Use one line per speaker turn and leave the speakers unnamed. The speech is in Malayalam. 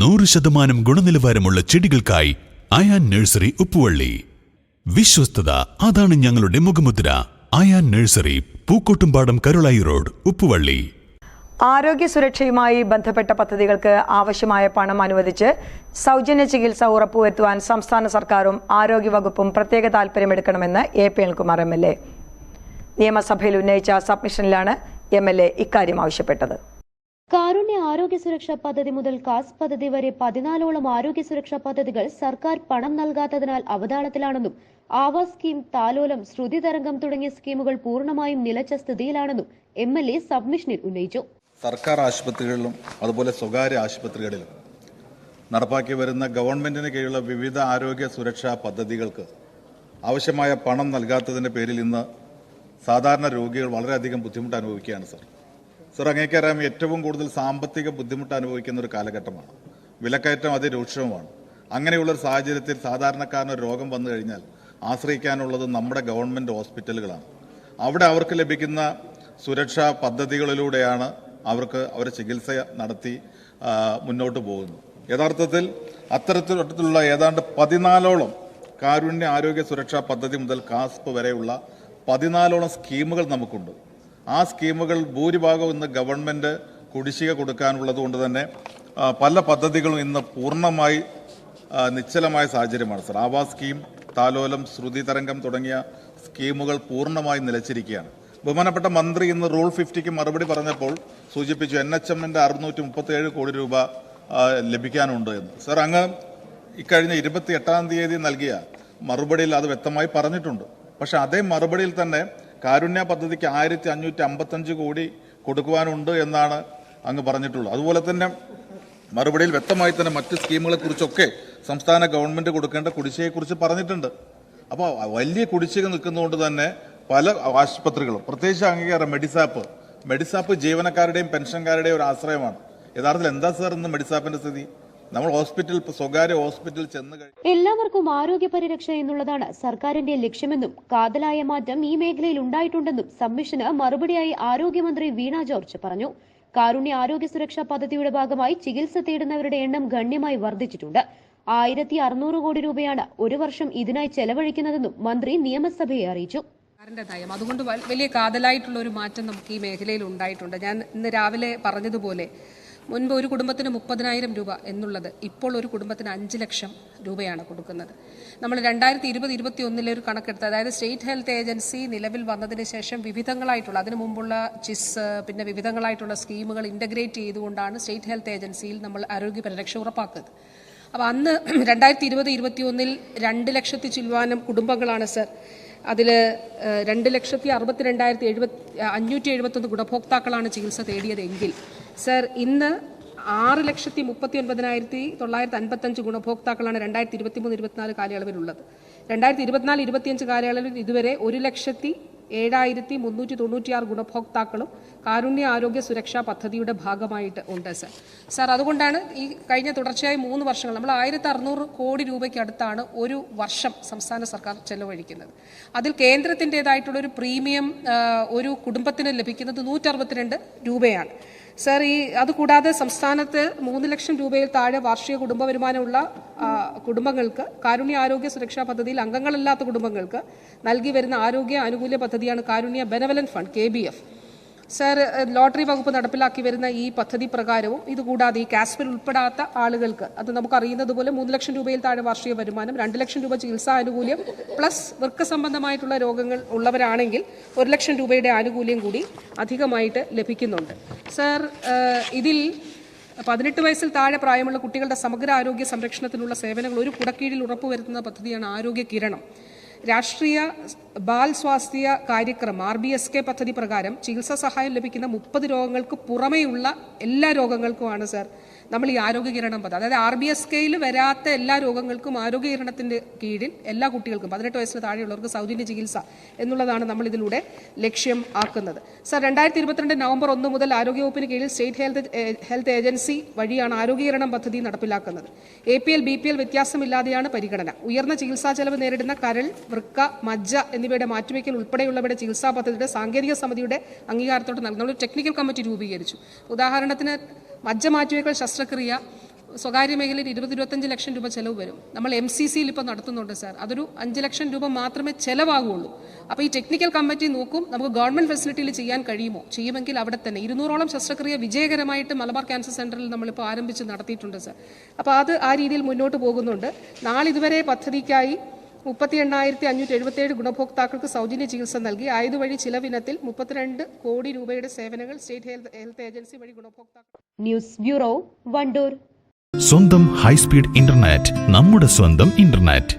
നൂറ് ശതമാനം ഗുണനിലവാരമുള്ള ചെടികൾക്കായി അയാൻ നഴ്സറി ഉപ്പുവള്ളി. വിശ്വസ്തത അതാണ് ഞങ്ങളുടെ മുഖമുദ്ര. Ayan nursery Pookkottumpadam Karulai road Uppuvalli.
ആരോഗ്യ സുരക്ഷയുമായി ബന്ധപ്പെട്ട പദ്ധതികൾക്ക് ആവശ്യമായ പണം അനുവദിച്ച് സൗജന്യ ചികിത്സ ഉറപ്പുവരുത്തുവാൻ സംസ്ഥാന സർക്കാരും ആരോഗ്യവകുപ്പും പ്രത്യേക താൽപ്പര്യമെടുക്കണമെന്ന് എ പി എൽകുമാർ എം എൽ എ. നിയമസഭയിൽ ഉന്നയിച്ച സബ്മിഷനിലാണ് എം എൽ എ ഇക്കാര്യം ആവശ്യപ്പെട്ടത്.
കാരുണ്യ ആരോഗ്യ സുരക്ഷാ പദ്ധതി മുതൽ കാസ് പദ്ധതി വരെ പതിനാലോളം ആരോഗ്യ സുരക്ഷാ പദ്ധതികൾ സർക്കാർ പണം നൽകാത്തതിനാൽ അവതാളത്തിലാണെന്നും ആവാസ് സ്കീം താലോലം ശ്രുതി തരംഗം തുടങ്ങിയ സ്കീമുകൾ പൂർണമായും നിലച്ച സ്ഥിതിയിലാണെന്നും എം എൽ എ സബ്മിഷനിൽ ഉന്നയിച്ചു.
സർക്കാർ ആശുപത്രികളിലും അതുപോലെ സ്വകാര്യ ആശുപത്രികളിലും നടപ്പാക്കി വരുന്ന ഗവൺമെന്റിന് കീഴിലുള്ള വിവിധ ആരോഗ്യ സുരക്ഷാ പദ്ധതികൾക്ക് ആവശ്യമായ പണം നൽകാത്തതിന്റെ പേരിൽ ഇന്ന് സാധാരണ രോഗികൾ വളരെയധികം ബുദ്ധിമുട്ട് അനുഭവിക്കുകയാണ് സർ. സർ അങ്ങേക്കറിയാം ഏറ്റവും കൂടുതൽ സാമ്പത്തിക ബുദ്ധിമുട്ട് അനുഭവിക്കുന്ന ഒരു കാലഘട്ടമാണ്. വിലക്കയറ്റം അതിരൂക്ഷവുമാണ്. അങ്ങനെയുള്ള ഒരു സാഹചര്യത്തിൽ സാധാരണക്കാരന് രോഗം വന്നു കഴിഞ്ഞാൽ ആശ്രയിക്കാനുള്ളത് നമ്മുടെ ഗവൺമെന്റ് ഹോസ്പിറ്റലുകളാണ്. അവിടെ അവർക്ക് ലഭിക്കുന്ന സുരക്ഷാ പദ്ധതികളിലൂടെയാണ് അവർക്ക് അവരെ ചികിത്സ നടത്തി മുന്നോട്ട് പോകുന്നത്. യഥാർത്ഥത്തിൽ അത്തരത്തിലുള്ള ഏതാണ്ട് പതിനാലോളം കാരുണ്യ ആരോഗ്യ സുരക്ഷാ പദ്ധതി മുതൽ കാസ്പ് വരെയുള്ള പതിനാലോളം സ്കീമുകൾ നമുക്കുണ്ട്. ആ സ്കീമുകൾ ഭൂരിഭാഗവും ഇന്ന് ഗവൺമെന്റ് കുടിശ്ശിക കൊടുക്കാനുള്ളത് കൊണ്ട് തന്നെ പല പദ്ധതികളും ഇന്ന് പൂർണമായി നിശ്ചലമായ സാഹചര്യമാണ് സർ. ആവാസ് സ്കീം താലോലം ശ്രുതി തരംഗം തുടങ്ങിയ സ്കീമുകൾ പൂർണമായി നിലച്ചിരിക്കുകയാണ്. ബഹുമാനപ്പെട്ട മന്ത്രി ഇന്ന് റൂൾ ഫിഫ്റ്റിക്ക് മറുപടി പറഞ്ഞപ്പോൾ സൂചിപ്പിച്ചു എൻ എച്ച് എമ്മിന്റെ അറുന്നൂറ്റി മുപ്പത്തി കോടി രൂപ ലഭിക്കാനുണ്ട് എന്ന്. സർ അങ്ങ് ഇക്കഴിഞ്ഞ ഇരുപത്തി എട്ടാം തീയതി നൽകിയ മറുപടിയിൽ അത് വ്യക്തമായി പറഞ്ഞിട്ടുണ്ട്. പക്ഷേ അതേ മറുപടിയിൽ തന്നെ കാരുണ്യ പദ്ധതിക്ക് ആയിരത്തി അഞ്ഞൂറ്റി അമ്പത്തഞ്ച് കോടി കൊടുക്കുവാനുണ്ട് എന്നാണ് അങ്ങ് പറഞ്ഞിട്ടുള്ളത്. അതുപോലെ തന്നെ മറുപടിയിൽ വ്യക്തമായി തന്നെ മറ്റ് സ്കീമുകളെ കുറിച്ചൊക്കെ സംസ്ഥാന ഗവൺമെന്റ് കൊടുക്കേണ്ട കുടിശ്ശികയെക്കുറിച്ച് പറഞ്ഞിട്ടുണ്ട്. അപ്പോൾ വലിയ കുടിശ്ശിക നിൽക്കുന്നതുകൊണ്ട് തന്നെ പല ആശുപത്രികളും പ്രത്യേകിച്ച് അംഗീകാരം മെഡിസാപ്പ്. മെഡിസാപ്പ് ജീവനക്കാരുടെയും പെൻഷൻകാരുടെയും ഒരു ആശ്രയമാണ്. യഥാർത്ഥത്തിൽ എന്താ സാർ ഇന്ന് മെഡിസാപ്പിന്റെ സ്ഥിതി? നമ്മൾ ഹോസ്പിറ്റൽ സ്വകാര്യ ഹോസ്പിറ്റൽ ചെന്ന്
എല്ലാവർക്കും ആരോഗ്യ പരിരക്ഷ എന്നുള്ളതാണ് സർക്കാരിന്റെ ലക്ഷ്യമെന്നും കാതലായ മാറ്റം ഈ മേഖലയിൽ ഉണ്ടായിട്ടുണ്ടെന്നും സബ്മിഷന് മറുപടിയായി ആരോഗ്യമന്ത്രി വീണ ജോർജ് പറഞ്ഞു. കാരുണ്യ ആരോഗ്യ സുരക്ഷാ പദ്ധതിയുടെ ഭാഗമായി ചികിത്സ തേടുന്നവരുടെ എണ്ണം ഗണ്യമായി വർദ്ധിച്ചിട്ടുണ്ട്. ആയിരത്തി അറുന്നൂറ് കോടി രൂപയാണ് ഒരു വർഷം ഇതിനായി ചെലവഴിക്കുന്നതെന്നും മന്ത്രി നിയമസഭയെ അറിയിച്ചു.
സർക്കാരിന്റെ നയം. അതുകൊണ്ട് വലിയ കാതലായിട്ടുള്ള ഒരു മാറ്റം നമുക്ക് ഈ മേഖലയിൽ ഉണ്ടായിട്ടുണ്ട്. ഞാൻ ഇന്ന് രാവിലെ പറഞ്ഞതുപോലെ മുൻപ് ഒരു കുടുംബത്തിന് മുപ്പതിനായിരം രൂപ എന്നുള്ളത് ഇപ്പോൾ ഒരു കുടുംബത്തിന് അഞ്ച് ലക്ഷം രൂപയാണ് കൊടുക്കുന്നത്. നമ്മൾ രണ്ടായിരത്തി ഇരുപത് ഇരുപത്തി ഒന്നിലെ ഒരു കണക്കെടുത്ത് അതായത് സ്റ്റേറ്റ് ഹെൽത്ത് ഏജൻസി നിലവിൽ വന്നതിന് ശേഷം വിവിധങ്ങളായിട്ടുള്ള അതിനു മുമ്പുള്ള ചിസ് പിന്നെ വിവിധങ്ങളായിട്ടുള്ള സ്കീമുകൾ ഇന്റഗ്രേറ്റ് ചെയ്തുകൊണ്ടാണ് സ്റ്റേറ്റ് ഹെൽത്ത് ഏജൻസിയിൽ നമ്മൾ ആരോഗ്യ പരിരക്ഷ ഉറപ്പാക്കുന്നത്. അപ്പോൾ അന്ന് രണ്ടായിരത്തി ഇരുപത് ഇരുപത്തി ഒന്നിൽ രണ്ട് ലക്ഷത്തി ചില്ലുവാനം കുടുംബങ്ങളാണ് സർ. അതിൽ രണ്ട് ലക്ഷത്തി അറുപത്തി രണ്ടായിരത്തി എഴുപത്തി അഞ്ഞൂറ്റി എഴുപത്തൊന്ന് ഗുണഭോക്താക്കളാണ് ചികിത്സ തേടിയതെങ്കിൽ സർ ഇന്ന് ആറ് ലക്ഷത്തി മുപ്പത്തി ഒൻപതിനായിരത്തി തൊള്ളായിരത്തി അൻപത്തഞ്ച് ഗുണഭോക്താക്കളാണ് രണ്ടായിരത്തി ഇരുപത്തി മൂന്ന് ഇരുപത്തിനാല് കാലയളവിലുള്ളത്. രണ്ടായിരത്തി ഇരുപത്തിനാല് ഇരുപത്തിയഞ്ച് കാലയളവിൽ ഇതുവരെ ഒരു ലക്ഷത്തി ഏഴായിരത്തി മുന്നൂറ്റി തൊണ്ണൂറ്റിയാറ് ഗുണഭോക്താക്കളും കാരുണ്യ ആരോഗ്യ സുരക്ഷാ പദ്ധതിയുടെ ഭാഗമായിട്ട് ഉണ്ട് സർ. സാർ അതുകൊണ്ടാണ് ഈ കഴിഞ്ഞ തുടർച്ചയായി മൂന്ന് വർഷങ്ങൾ നമ്മൾ ആയിരത്തി അറുന്നൂറ് കോടി രൂപയ്ക്ക് അടുത്താണ് ഒരു വർഷം സംസ്ഥാന സർക്കാർ ചെലവഴിക്കുന്നത്. അതിൽ കേന്ദ്രത്തിന്റെതായിട്ടുള്ള ഒരു പ്രീമിയം ഒരു കുടുംബത്തിന് ലഭിക്കുന്നത് നൂറ്ററുപത്തിരണ്ട് രൂപയാണ്. സർ ഈ അതുകൂടാതെ സംസ്ഥാനത്ത് മൂന്ന് ലക്ഷം രൂപയിൽ താഴെ വാർഷിക കുടുംബ വരുമാനമുള്ള കുടുംബങ്ങൾക്ക് കാരുണ്യ ആരോഗ്യ സുരക്ഷാ പദ്ധതിയിൽ അംഗങ്ങളല്ലാത്ത കുടുംബങ്ങൾക്ക് നൽകി വരുന്ന ആരോഗ്യ ആനുകൂല്യ പദ്ധതിയാണ് Karunya benevolent fund K B F. Sir lottery വകുപ്പ് നടപ്പിലാക്കി വരുന്ന ഈ പദ്ധതി പ്രകാരവും ഇതുകൂടാതെ ഈ കാസ്പിൽ ഉൾപ്പെടാത്ത ആളുകൾക്ക് അത് നമുക്കറിയുന്നതുപോലെ മൂന്ന് ലക്ഷം രൂപയിൽ താഴെ വാർഷിക വരുമാനം രണ്ട് ലക്ഷം രൂപ ചികിത്സാ ആനുകൂല്യം പ്ലസ് വൃക്ക സംബന്ധമായിട്ടുള്ള രോഗങ്ങൾ ഉള്ളവരാണെങ്കിൽ ഒരു ലക്ഷം രൂപയുടെ ആനുകൂല്യം കൂടി അധികമായിട്ട് ലഭിക്കുന്നുണ്ട്. സർ ഇതിൽ പതിനെട്ട് വയസ്സിൽ താഴെ പ്രായമുള്ള കുട്ടികളുടെ സമഗ്ര ആരോഗ്യ സംരക്ഷണത്തിനുള്ള സേവനങ്ങൾ ഒരു കുടക്കീഴിൽ ഉറപ്പുവരുത്തുന്ന പദ്ധതിയാണ് ആരോഗ്യ കിരണം. രാഷ്ട്രീയ ബാൽ സ്വാസ്ഥ്യ കാര്യക്രമം ആർ ബി എസ് കെ പദ്ധതി പ്രകാരം ചികിത്സാ സഹായം ലഭിക്കുന്ന മുപ്പത് രോഗങ്ങൾക്ക് പുറമെയുള്ള എല്ലാ രോഗങ്ങൾക്കുമാണ് സാർ നമ്മൾ ഈ ആരോഗ്യ കിരണം പദ്ധതി. അതായത് ആർ ബി എസ് കെയിൽ വരാത്ത എല്ലാ രോഗങ്ങൾക്കും ആരോഗ്യ കിരണത്തിന്റെ കീഴിൽ എല്ലാ കുട്ടികൾക്കും പതിനെട്ട് വയസ്സിന് താഴെയുള്ളവർക്ക് സൗജന്യ ചികിത്സ എന്നുള്ളതാണ് നമ്മൾ ഇതിലൂടെ ലക്ഷ്യം ആക്കുന്നത്. സാർ രണ്ടായിരത്തി ഇരുപത്തിരണ്ട് നവംബർ ഒന്ന് മുതൽ ആരോഗ്യവകുപ്പിന് കീഴിൽ സ്റ്റേറ്റ് ഹെൽത്ത് ഹെൽത്ത് ഏജൻസി വഴിയാണ് ആരോഗ്യകിരണം പദ്ധതി നടപ്പിലാക്കുന്നത്. A P L B P L വ്യത്യാസമില്ലാതെയാണ് പരിഗണന. ഉയർന്ന ചികിത്സാ ചെലവ് നേരിടുന്ന കരൾ വൃക്ക മജ്ജ എന്നിവയുടെ മാറ്റിവെക്കൽ ഉൾപ്പെടെയുള്ളവയുടെ ചികിത്സാ പദ്ധതിയുടെ സാങ്കേതിക സമിതിയുടെ അംഗീകാരത്തോടെ നൽകുന്ന ഒരു ടെക്നിക്കൽ കമ്മിറ്റി രൂപീകരിച്ചു. ഉദാഹരണത്തിന് മജ്ജ മാറ്റിവെക്കൽ ശസ്ത്രക്രിയ സ്വകാര്യ മേഖലയിൽ ഇരുപത് ഇരുപത്തഞ്ച് ലക്ഷം രൂപ ചെലവ് വരും. നമ്മൾ എം സി സിയിൽ ഇപ്പോൾ നടത്തുന്നുണ്ട് സാർ. അതൊരു അഞ്ച് ലക്ഷം രൂപ മാത്രമേ ചെലവാകുള്ളൂ. അപ്പോൾ ഈ ടെക്നിക്കൽ കമ്മിറ്റി നോക്കും നമുക്ക് ഗവൺമെന്റ് ഫെസിലിറ്റിയിൽ ചെയ്യാൻ കഴിയുമോ? ചെയ്യുമെങ്കിൽ അവിടെ തന്നെ ഇരുന്നൂറോളം ശസ്ത്രക്രിയ വിജയകരമായിട്ട് മലബാർ ക്യാൻസർ സെന്ററിൽ നമ്മളിപ്പോൾ ആരംഭിച്ച് നടത്തിയിട്ടുണ്ട് സാർ. അപ്പോൾ അത് ആ രീതിയിൽ മുന്നോട്ട് പോകുന്നുണ്ട്. നാളിതുവരെ പദ്ധതിക്കായി മുപ്പത്തി എണ്ണായിരത്തി അഞ്ഞൂറ്റി എഴുപത്തിയേഴ് ഗുണഭോക്താക്കൾക്ക് സൗജന്യ ചികിത്സ നൽകി. ആയതുവഴി ചിലവിനത്തിൽ മുപ്പത്തിരണ്ട് കോടി രൂപയുടെ സേവനങ്ങൾ സ്റ്റേറ്റ് ഹെൽത്ത് ഹെൽത്ത് ഏജൻസി വഴി ഗുണഭോക്താക്കൾ
ന്യൂസ് ബ്യൂറോ വണ്ടൂർ.
സ്വന്തം ഹൈസ്പീഡ് ഇന്റർനെറ്റ് നമ്മുടെ സ്വന്തം ഇന്റർനെറ്റ്.